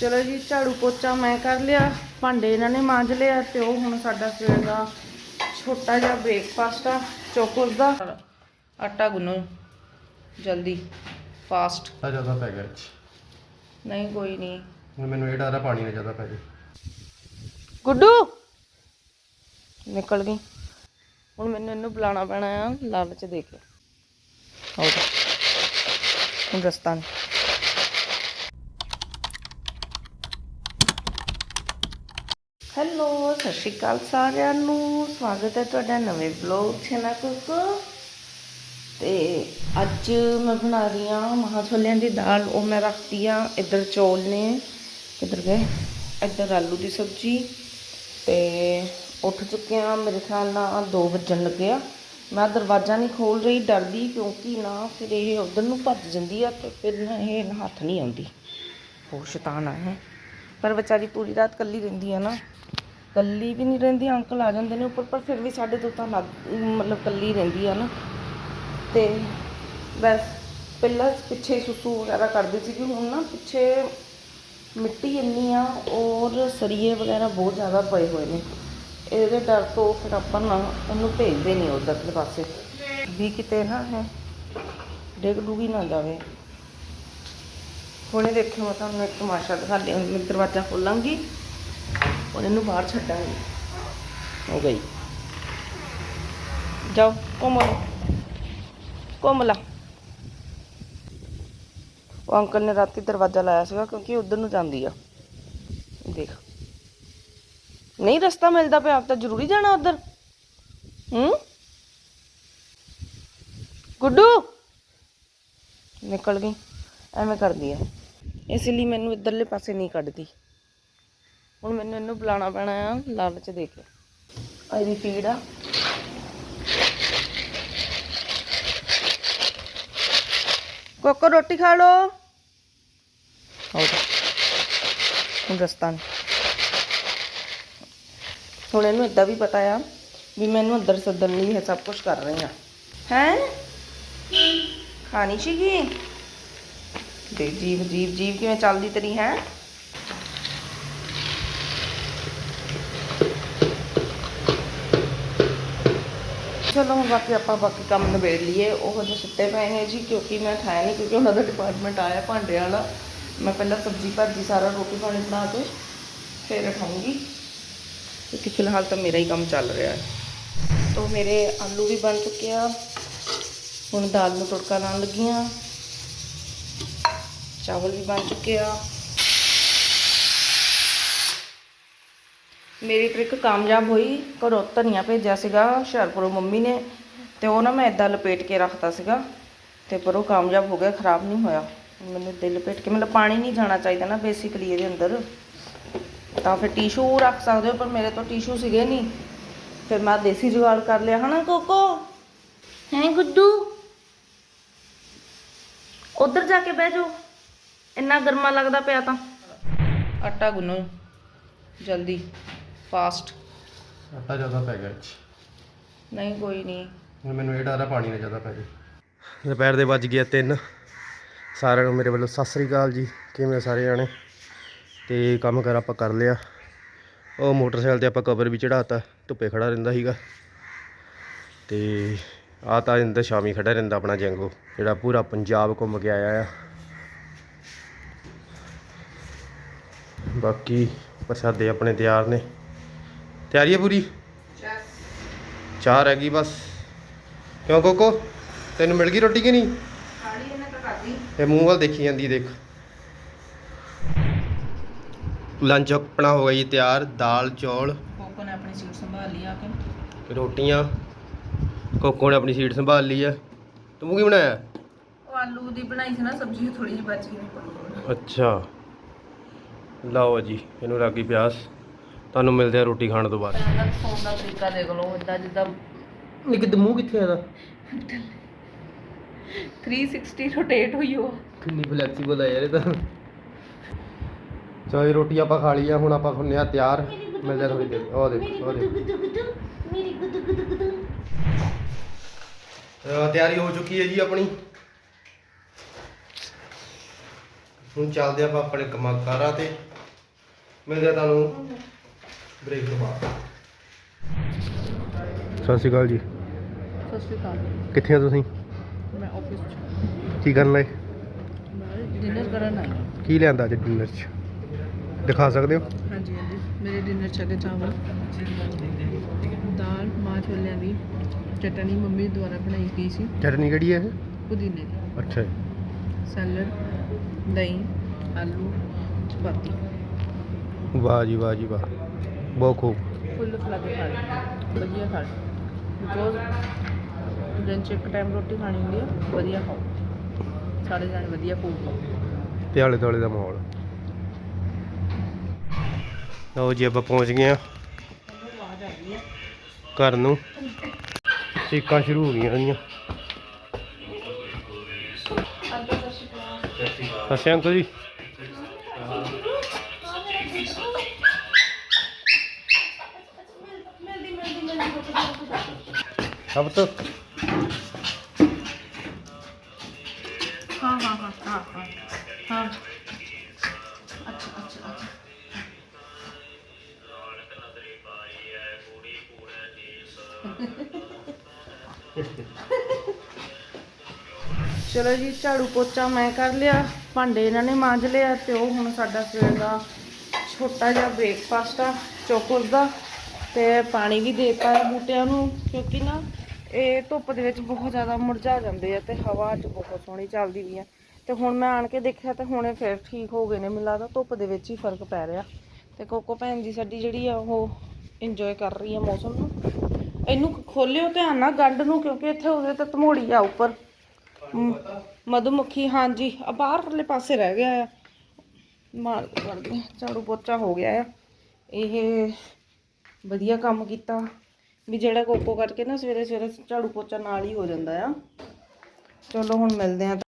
ਚਲੋ ਜੀ ਝਾੜੂ ਪੋਚਾ ਮੈਂ ਕਰ ਲਿਆ। ਭਾਂਡੇ ਇਹਨਾਂ ਨੇ ਮਾਂਜ ਲਿਆ ਤੇ ਉਹ ਹੁਣ ਸਾਡਾ ਸਵੇਰ ਦਾ ਛੋਟਾ ਜਿਹਾ ਬ੍ਰੇਕਫਾਸਟ ਆ ਚੋਕੋਸ ਦਾ। ਆਟਾ ਗੁੰਨੋ ਜਲਦੀ ਫਾਸਟ ਆ ਜ਼ਿਆਦਾ ਪੈ ਗਿਆ ਇੱਥੇ। ਨਹੀਂ ਕੋਈ ਨਹੀਂ। ਹੁਣ ਮੈਨੂੰ ਇਹ ਡਰ ਆ ਪਾਣੀ ਨਾ ਜ਼ਿਆਦਾ ਪੈ ਜਾਏ। ਗੁੱਡੂ! ਨਿਕਲ ਗਈ। ਹੁਣ ਮੈਨੂੰ ਇਹਨੂੰ ਬੁਲਾਉਣਾ ਪੈਣਾ ਆ ਲਾਲਚ ਦੇ ਕੇ। ਜੀ। ਹੁਣ ਰਸਤਾ ਨਹੀਂ। ਹੈਲੋ, ਸਤਿ ਸ਼੍ਰੀ ਅਕਾਲ ਸਾਰਿਆਂ ਨੂੰ। ਸਵਾਗਤ ਹੈ ਤੁਹਾਡਾ ਨਵੇਂ ਵਲੌਗ ਚੈਨਲ ਕੋਕੋ ਤੇ ਅੱਜ ਮੈਂ ਬਣਾ ਰਹੀ ਹਾਂ ਮਹਾਂ ਛੋਲਿਆਂ ਦੀ ਦਾਲ। ਉਹ ਮੈਂ ਰੱਖਦੀ ਆ ਇੱਧਰ ਚੌਲ ਨੇ। ਕਿੱਧਰ ਗਏ? ਇੱਧਰ ਆਲੂ ਦੀ ਸਬਜ਼ੀ। ਤੇ ਉੱਠ ਚੁੱਕੇ ਆ ਮੇਰੇ ਖਿਆਲ ਨਾਲ 2 ਵੱਜਣ ਲੱਗੇ ਆ। ਮੈਂ ਦਰਵਾਜ਼ਾ ਨਹੀਂ ਖੋਲ ਰਹੀ, ਡਰਦੀ ਕਿਉਂਕਿ ਨਾ ਫਿਰ ਇਹ ਉਧਰ ਨੂੰ ਭੱਜ ਜਾਂਦੀ ਆ ਤੇ ਫਿਰ ਨਾ ਇਹ ਹੱਥ ਨਹੀਂ ਆਉਂਦੀ। ਬਹੁਤ ਸ਼ੈਤਾਨ ਆ ਹੈ ਪਰ ਵਿਚਾਰੀ ਪੂਰੀ ਰਾਤ ਕੱਲੀ ਰਹਿੰਦੀ ਆ ਨਾ। ਕੱਲੀ ਵੀ ਨਹੀਂ ਰਹਿੰਦੀ, ਅੰਕਲ ਆ ਜਾਂਦੇ ਨੇ ਉੱਪਰ, ਪਰ ਫਿਰ ਵੀ ਸਾਡੇ ਤੋਂ ਤਾਂ ਲੱਗ ਮਤਲਬ ਕੱਲੀ ਰਹਿੰਦੀ ਆ ਨਾ। ਤੇ ਬਸ, ਪਹਿਲਾਂ ਪਿੱਛੇ ਹੀ ਸੁਸੂ ਵਗੈਰਾ ਕਰਦੇ ਸੀ ਕਿ ਹੁਣ ਨਾ ਪਿੱਛੇ ਮਿੱਟੀ ਇੰਨੀ ਆ, ਔਰ ਸਰੀਏ ਵਗੈਰਾ ਬਹੁਤ ਜ਼ਿਆਦਾ ਪਏ ਹੋਏ ਨੇ। ਇਹਦੇ ਡਰ ਤੋਂ ਫਿਰ ਆਪਾਂ ਨਾ ਉਹਨੂੰ ਭੇਜਦੇ ਨਹੀਂ ਉਧਰ ਦੇ ਪਾਸੇ। ਵੀ ਕਿਤੇ ਨਾ ਹੈ ਡਿੱਗ ਡੁੱਗੀ ਨਾ ਜਾਵੇ। ਹੁਣੇ ਦੇਖਿਓ ਮੈਂ ਤੁਹਾਨੂੰ ਇੱਕ ਤਮਾਸ਼ਾ ਦਿਖਾ ਲਿਆ ਮੈਂ ਦਰਵਾਜ਼ਾ ਖੋਲਾਂਗੀ। ਔਰ ਇਹਨੂੰ ਬਾਹਰ ਛੱਡਾਂਗੀ ਹੋ ਗਈ ਜਾਓ ਘੁੰਮ ਲਓ ਘੁੰਮ ਲਾ ਉਹ ਅੰਕਲ ਨੇ ਰਾਤੀ ਦਰਵਾਜ਼ਾ ਲਾਇਆ ਸੀਗਾ ਕਿਉਂਕਿ ਉਧਰ ਨੂੰ ਜਾਂਦੀ ਆ ਦੇਖ ਨਹੀਂ ਰਸਤਾ ਮਿਲਦਾ ਪਿਆ ਆਪ ਤਾਂ ਜ਼ਰੂਰੀ ਜਾਣਾ ਉਧਰ ਹੂੰ ਗੁੱਡੂ ਨਿਕਲ ਗਈ ਐਵੇਂ ਕਰਦੀ ਆ ਇਸ ਲਈ ਮੈਨੂੰ ਇਧਰਲੇ ਪਾਸੇ ਨਹੀਂ ਕੱਢਦੀ ਹੁਣ ਮੈਨੂੰ ਇਹਨੂੰ ਬੁਲਾਉਣਾ ਪੈਣਾ ਆ ਲਾਲਚ ਦੇ ਕੇ। ਆ ਇਹਦੀ ਫੀਡ ਆ। ਕੋਕੋ, ਰੋਟੀ ਖਾ ਲੋ ਆਓ ਜੀ। ਹੁਣ ਰਸਤਾ ਨਹੀਂ ਹੁਣ ਇਹਨੂੰ ਇਦਾਂ ਵੀ ਪਤਾ ਆ ਵੀ ਮੈਨੂੰ ਅੰਦਰ ਸੱਦਣ ਲਈ ਇਹ ਸਭ ਕੁਝ ਕਰ ਰਹੀ ਆ। ਹੈ? ਖਾਣੀ ਸੀਗੀ? ਦੇ ਜੀਵ ਜੀਵ ਜੀਵ ਕਿਵੇਂ ਚੱਲਦੀ ਤੇਰੀ, ਹੈ? ਚਲੋ ਹੁਣ ਬਾਕੀ ਆਪਾਂ ਬਾਕੀ ਕੰਮ ਨਿਬੇੜ ਲਈਏ। ਉਹ ਜਿਹੇ ਸੁੱਤੇ ਪਏ ਨੇ ਜੀ, ਕਿਉਂਕਿ ਮੈਂ ਖਾਇਆ ਨਹੀਂ ਕਿਉਂਕਿ ਉਹਨਾਂ ਦਾ ਡਿਪਾਰਟਮੈਂਟ ਆਇਆ ਭਾਂਡੇ ਵਾਲਾ। ਮੈਂ ਪਹਿਲਾਂ ਸਬਜ਼ੀ ਭਾਜੀ, ਸਾਰਾ ਰੋਟੀ ਪਾਣੀ ਬਣਾ ਕੇ ਫਿਰ ਖਾਊਂਗੀ ਕਿਉਂਕਿ ਫਿਲਹਾਲ ਤਾਂ ਮੇਰਾ ਹੀ ਕੰਮ ਚੱਲ ਰਿਹਾ ਹੈ। ਤੋਂ ਮੇਰੇ ਆਲੂ ਵੀ ਬਣ ਚੁੱਕੇ ਆ। ਹੁਣ ਦਾਲ ਨੂੰ ਤੜਕਾ ਲਾਉਣ ਲੱਗੀ ਆ ਚਾਵਲ ਵੀ ਬਣ ਚੁੱਕੇ ਆ। ਮੇਰੀ ਟ੍ਰਿਕ ਕਾਮਯਾਬ ਹੋਈ ਘਰੋਂ ਧਨੀਆ ਭੇਜਿਆ ਸੀਗਾ ਹੁਸ਼ਿਆਰਪੁਰੋਂ ਮੰਮੀ ਨੇ ਤੇ ਉਹ ਨਾ ਮੈਂ ਇਦਾਂ ਲਪੇਟ ਕੇ ਰੱਖਤਾ ਸੀਗਾ ਤੇ ਪਰ ਉਹ ਕਾਮਯਾਬ ਹੋ ਗਿਆ ਖਰਾਬ ਨਹੀਂ ਹੋਇਆ। ਮੈਨੂੰ ਦਿਲ ਲਪੇਟ ਕੇ ਮਤਲਬ ਪਾਣੀ ਨਹੀਂ ਜਾਣਾ ਚਾਹੀਦਾ ਨਾ ਬੇਸਿਕਲੀ ਇਹਦੇ ਅੰਦਰ। ਤਾਂ ਫਿਰ ਟਿਸ਼ੂ ਰੱਖ ਸਕਦੇ ਹੋ ਪਰ ਮੇਰੇ ਤੋਂ ਟਿਸ਼ੂ ਸੀਗੇ ਨਹੀਂ। ਫਿਰ ਮੈਂ ਦੇਸੀ ਜੁਗਾੜ ਕਰ ਲਿਆ ਹਨਾ ਕੋਕੋ? ਹੈ ਗੁੱਡੂ? ਉਧਰ ਜਾ ਕੇ ਬਹਿ ਜਾਓ। ਇੰਨਾ ਗਰਮਾ ਲੱਗਦਾ ਪਿਆ ਤਾਂ। ਆਟਾ ਗੁੰਨੋ ਜਲਦੀ। ਫਾਸਟ ਆਟਾ ਜ਼ਿਆਦਾ ਪੈ ਗਿਆ ਇੱਥੇ ਨਹੀਂ ਕੋਈ ਨਹੀਂ। ਹੁਣ ਮੈਨੂੰ ਇਹ ਡਰ ਪਾਣੀ ਨਾ ਜ਼ਿਆਦਾ ਪੈ ਜਾਏ ਦੁਪਹਿਰ ਦੇ ਵੱਜ ਗਿਆ 3 ਸਾਰਿਆਂ ਨੂੰ ਮੇਰੇ ਵੱਲੋਂ ਸਤਿ ਸ੍ਰੀ ਅਕਾਲ ਜੀ। ਕਿਵੇਂ ਸਾਰੇ ਜਾਣੇ? ਤੇ ਕੰਮ ਕਰ ਆਪਾਂ ਕਰ ਲਿਆ। ਉਹ ਮੋਟਰਸਾਈਕਲ ਤੇ ਆਪਾਂ ਕਵਰ ਵੀ ਚੜਾਤਾ ਧੁੱਪੇ ਖੜਾ ਰਹਿੰਦਾ ਸੀਗਾ। ਤੇ ਆ ਤਾਂ ਇੰਦਾ ਸ਼ਾਮੀ ਖੜਾ ਰਹਿੰਦਾ ਆਪਣਾ ਜੰਗੋ ਜਿਹੜਾ ਪੂਰਾ ਪੰਜਾਬ ਘੁੰਮ ਕੇ ਆਇਆ ਆ। ਬਾਕੀ ਪ੍ਰਸ਼ਾਦੇ ਆਪਣੇ ਤਿਆਰ ਨੇ। ਤਿਆਰੀ ਹੈ ਪੂਰੀ? ਚਾਹ ਰਹਿ ਗਈ ਬਸ। ਕਿਉਂ ਕੋਕੋ? ਤੈਨੂੰ ਮਿਲ ਗਈ ਰੋਟੀ ਕਿ ਨਹੀਂ? ਖਾਲੀ ਇਹਨੇ ਤਾਂ ਕਰਦੀ ਇਹ ਮੂੰਹ ਵੱਲ ਦੇਖੀ ਜਾਂਦੀ ਦੇਖ। ਲੰਚ ਆਪਣਾ ਹੋ ਗਿਆ ਜੀ ਤਿਆਰ ਦਾਲ ਚੌਲ। ਕੋਕੋ ਨੇ ਆਪਣੀ ਸੀਟ ਸੰਭਾਲ ਲਈ ਆ ਕੇ। ਰੋਟੀਆਂ। ਕੋਕੋ ਨੇ ਆਪਣੀ ਸੀਟ ਸੰਭਾਲ ਲਈ ਹੈ। ਤੂੰ ਕੀ ਬਣਾਇਆ? ਉਹ ਆਲੂ ਦੀ ਬਣਾਈ ਸੀ ਨਾ ਸਬਜ਼ੀ ਥੋੜੀ ਜਿਹੀ ਬਚ ਗਈ। ਅੱਛਾ। ਲਓ ਜੀ ਇਹਨੂੰ ਲੱਗ ਪਿਆਸ। ਤੁਹਾਨੂੰ ਮਿਲਦੇ ਆ ਰੋਟੀ ਖਾਣ ਤੋਂ ਬਾਅਦ। ਫੋਨ ਦਾ ਤਰੀਕਾ ਦੇਖ ਲਓ ਇਦਾਂ ਜਿੱਦਾਂ ਨਿੱਕ ਮੂੰਹ ਕਿੱਥੇ ਆਦਾ 360 ਰੋਟੇਟ ਹੋਈ ਹੋ ਕਿੰਨੀ ਫਲੈਕਸੀਬਲ ਆ ਯਾਰ ਇਹ ਤਾਂ। ਚਲੋ ਜੀ ਰੋਟੀ ਆਪਾਂ ਖਾ ਲਈ ਆ ਹੁਣ ਆਪਾਂ ਹੁੰਨੇ ਆ ਤਿਆਰ। ਮਿਲਦੇ ਆ ਥੋੜੀ ਦੇਰ ਉਹ ਦੇਖ ਉਹ ਦੇਖ। ਅਹ ਤਿਆਰੀ ਹੋ ਚੁੱਕੀ ਹੈ ਜੀ ਆਪਣੀ। ਹੁਣ ਚੱਲਦੇ ਆਪਾਂ ਆਪਣੇ ਕੰਮਕਾਰਾਂ ਤੇ। ਮਿਲਦੇ ਆ ਤੁਹਾਨੂੰ। ਬ੍ਰੇਕ ਤੋਂ ਬਾਅਦ। ਸਤਿ ਸ਼੍ਰੀ ਅਕਾਲ ਜੀ। ਸਤਿ ਸ਼੍ਰੀ ਅਕਾਲ। ਕਿੱਥੇ ਆ ਤੁਸੀਂ? ਮੈਂ ਆਫਿਸ ਚ। ਕੀ ਕਰਨ ਲਈ ਮੈਂ ਡਿਨਰ ਕਰਨ ਆਈ ਹਾਂ। ਕੀ ਲਿਆਂਦਾ ਅੱਜ ਡਿਨਰ 'ਚ? ਦਿਖਾ ਸਕਦੇ ਹੋ? ਹਾਂਜੀ ਹਾਂਜੀ। ਮੇਰੇ ਡਿਨਰ ਚ ਹੈਗੇ ਚਾਵਲ। ਦਾਲ ਮਾਂ ਛੋਲਿਆਂ ਦੀ ਚਟਨੀ ਮੰਮੀ ਦੁਆਰਾ ਬਣਾਈ ਗਈ ਸੀ। ਚਟਨੀ ਕਿਹੜੀ ਹੈ ਇਹ? ਪੁਦੀਨੇ ਦੀ। ਅੱਛਾ ਜੀ। ਸੈਲਡ ਦਹੀਂ ਆਲੂ ਚਪਾਤੀ। ਵਾਹ ਜੀ ਵਾਹ ਜੀ ਵਾਹ। ਬਹੁਤ ਖੂਬ। ਫੁੱਲ ਫਲਾਦੇ ਖਾ ਲਈ ਵਧੀਆ ਖਾ ਲਈ ਬਿਕੋਜ਼ ਦਿਨ ਚ ਇੱਕ ਟਾਈਮ ਰੋਟੀ ਖਾਣੀ ਹੁੰਦੀ ਹੈ ਵਧੀਆ ਖਾਓ। ਸਾਰੇ ਜਾਣੇ ਵਧੀਆ ਫੂਡ ਖਾਓ। ਤੇ ਆਲੇ ਦੁਆਲੇ ਦਾ ਮਾਹੌਲ। ਲਓ ਜੀ ਆਪਾਂ ਪਹੁੰਚ ਗਏ ਆ। ਘਰ ਨੂੰ। ਚੀਕਾਂ ਸ਼ੁਰੂ ਹੋ ਗਈਆਂ ਇਹਦੀਆਂ ਸਤਿ ਸ਼੍ਰੀ ਅਕਾਲ ਜੀ। ਸਭ ਤੋਂ ਹਾਂ ਹਾਂ ਹਾਂ ਹਾਂ ਚਲੋ ਜੀ ਝਾੜੂ ਪੋਚਾ ਮੈਂ ਕਰ ਲਿਆ। ਭਾਂਡੇ ਇਹਨਾਂ ਨੇ ਮਾਂਜ ਲਿਆ ਤੇ ਉਹ ਹੁਣ ਸਾਡਾ ਸਵੇਰ ਦਾ ਛੋਟਾ ਜਿਹਾ ਬ੍ਰੇਕਫਾਸਟ ਆ ਚੋਕੋਸ ਦਾ ਤੇ ਪਾਣੀ ਵੀ ਦੇ ਪਾਇਆ ਬੂਟਿਆਂ ਨੂੰ ਕਿਉਂਕਿ ਨਾ ਇਹ ਧੁੱਪ ਦੇ ਵਿੱਚ ਬਹੁਤ ਜ਼ਿਆਦਾ ਮੁਰਝਾ ਜਾਂਦੇ ਆ ਤੇ ਹਵਾ 'ਚ ਬਹੁਤ ਸੋਹਣੀ ਚੱਲਦੀ ਵੀ ਆ। ਤੇ ਹੁਣ ਮੈਂ ਆਣ ਕੇ ਦੇਖਿਆ ਤੇ ਹੁਣੇ ਫਿਰ ਠੀਕ ਹੋ ਗਏ ਨੇ, ਮੈਨੂੰ ਲੱਗਦਾ ਧੁੱਪ ਦੇ ਵਿੱਚ ਹੀ ਫ਼ਰਕ ਪੈ ਰਿਹਾ। ਤੇ ਕੋਕੋ ਭੈਣ ਜੀ ਸਾਡੀ ਜਿਹੜੀ ਆ ਉਹ ਇੰਜੋਏ ਕਰ ਰਹੀ ਆ ਮੌਸਮ ਨੂੰ। ਇਹਨੂੰ ਖੋਲਿਓ ਧਿਆਨ ਨਾਲ ਗੰਢ ਨੂੰ, ਕਿਉਂਕਿ ਇੱਥੇ ਉਹਦੇ ਤੇ ਧਮੋੜੀ ਆ ਉੱਪਰ। ਮ- ਮਧੂਮੱਖੀ, ਹਾਂਜੀ ਆ ਬਾਹਰਲੇ ਪਾਸੇ ਰਹਿ ਗਿਆ ਆ। ਮਾਰ ਕਰਦੇ ਝਾੜੂ ਪੋਚਾ ਹੋ ਗਿਆ ਆ। ਇਹ ਵਧੀਆ ਕੰਮ ਕੀਤਾ। ਵੀ ਜਿਹੜਾ ਕੋਕੋ ਕਰਕੇ ਨਾ ਸਵੇਰੇ ਸਵੇਰੇ ਝਾੜੂ ਪੋਚਾ ਨਾਲ ਹੀ ਹੋ ਜਾਂਦਾ ਆ। ਚਲੋ ਹੁਣ ਮਿਲਦੇ ਆ